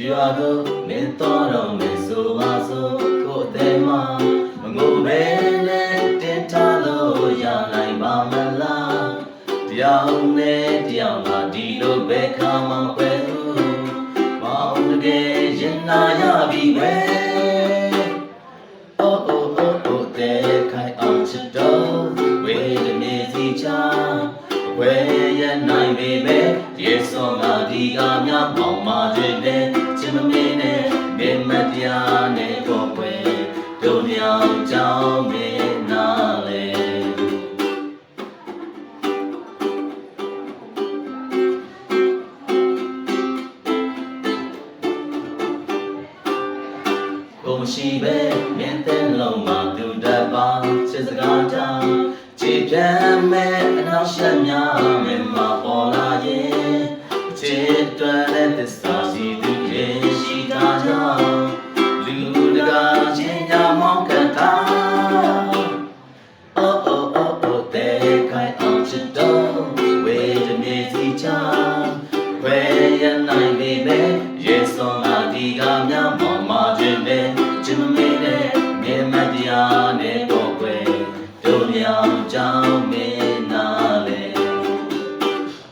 ရွာကိုမင်းတော်တော်မင်းဆိုပါစို့ကိုယ်အသေးမှမငုံပဲနဲ့တင်ထားလို့ရနိုင်ပါမလားတရားနဲ့တရားငါဒီလိုပဲခါမှမပဲဘူးမောင်တကယ်ရင်နာရပြီပဲ Oh oh oh oh တဲ့ခိုင်အောင်ချစ်တော့ဝေးနေစီချာဝဲရနိုင်ပေမဲ့ရေစောငါဒီကများမောင်မ ကိုမရှိပဲမင်းတဲ့လုံးမှာသူတတ်ပါချစ်စကားကြောင့်ကြည်ပြန်မဲ့အနောက်ရှက်များမင်းမပေါ်လာရင်ချစ်တွယ်တဲ့သစ္စာရှိသူရဲ့ရှိတာကြောင့်လူတကာချင်းညာမောင်းကတာ Oh oh oh oh တဲ့ခိုင်အောင်ချစ်တော့ဝေးတဲ့မြေစီချာဝဲရနိုင်ပေမဲ့ရေစွန်လာဒီကများ ကြောင်းမင်းနာလေ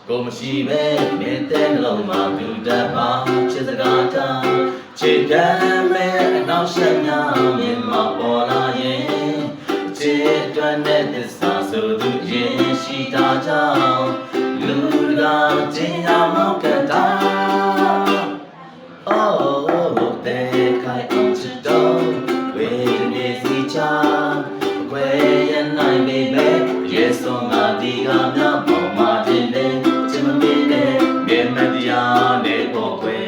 ကိုမရှိပဲမင်းတဲ့နှလုံးမှာပြူတတ်ပါချစ်စကားတာချစ်ပြန်မဲ့အနောက်ရှက်များမင်းမပေါ်လာရင်ချစ်တွန်းတဲ့သစ္စာဆိုသူရင်ရှိတာကြောင့်လူတကာချင်းရမောက်ကတာ on my diga, na mama did Jim Mine, me media, ne boque, Dunya,